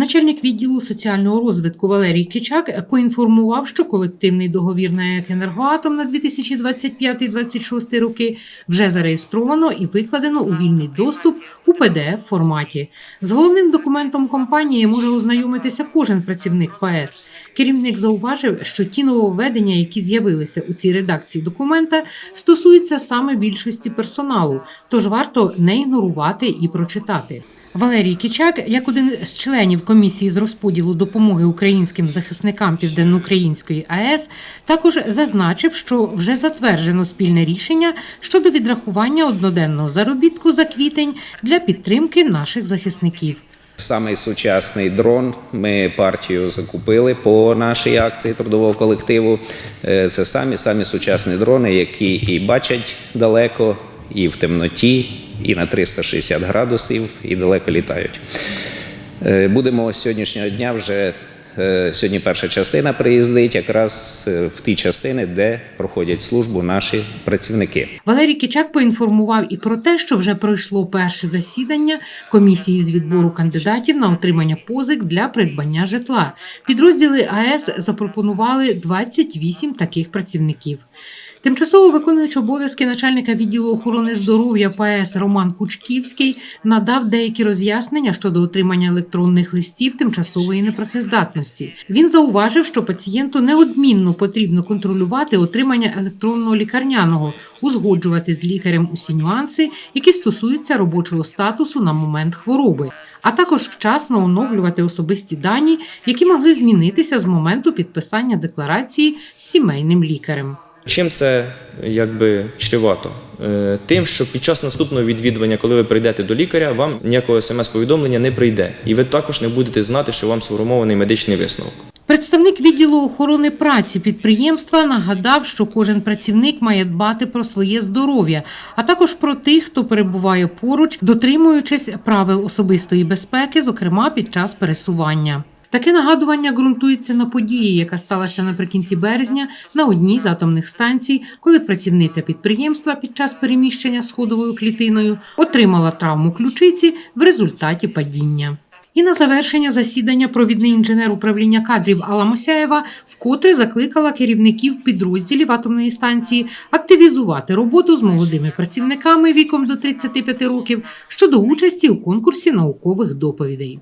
Начальник відділу соціального розвитку Валерій Кичак поінформував, що колективний договір на ЕК «Енергоатом» на 2025-2026 роки вже зареєстровано і викладено у вільний доступ у pdf форматі. З головним документом компанії може ознайомитися кожен працівник ПАЕС. Керівник зауважив, що ті нововведення, які з'явилися у цій редакції документа, стосуються саме більшості персоналу, тож варто не ігнорувати і прочитати. Валерій Кичак, як один з членів комісії з розподілу допомоги українським захисникам Південноукраїнської АЕС, також зазначив, що вже затверджено спільне рішення щодо відрахування одноденного заробітку за квітень для підтримки наших захисників. Самий сучасний дрон ми партію закупили по нашій акції трудового колективу. Е, Це самі самі сучасні дрони, які і бачать далеко, і в темноті, і на 360 градусів, і далеко літають. Е, Будемо з сьогоднішнього дня вже. Е, Сьогодні перша частина приїздить якраз е, в ті частини, де проходять службу наші працівники. Валерій Кичак поінформував і про те, що вже пройшло перше засідання комісії з відбору кандидатів на отримання позик для придбання житла. Підрозділи АЕС запропонували 28 таких працівників. Тимчасово виконуючи обов'язки начальника відділу охорони здоров'я ПАЕС Роман Кучківський надав деякі роз'яснення щодо отримання електронних листів тимчасової непрацездатності. Він зауважив, що пацієнту неодмінно потрібно контролювати отримання електронного лікарняного, узгоджувати з лікарем усі нюанси, які стосуються робочого статусу на момент хвороби, а також вчасно оновлювати особисті дані, які могли змінитися з моменту підписання декларації з сімейним лікарем. Чим це якби чревато? Е, Тим, що під час наступного відвідування, коли ви прийдете до лікаря, вам ніякого смс-повідомлення не прийде, і ви також не будете знати, що вам сформований медичний висновок. Представник відділу охорони праці підприємства нагадав, що кожен працівник має дбати про своє здоров'я, а також про тих, хто перебуває поруч, дотримуючись правил особистої безпеки, зокрема під час пересування. Таке нагадування ґрунтується на події, яка сталася наприкінці березня на одній з атомних станцій, коли працівниця підприємства під час переміщення сходовою клітиною отримала травму ключиці в результаті падіння. І на завершення засідання провідний інженер управління кадрів Алла Мосяєва вкотре закликала керівників підрозділів атомної станції активізувати роботу з молодими працівниками віком до 35 років щодо участі у конкурсі наукових доповідей.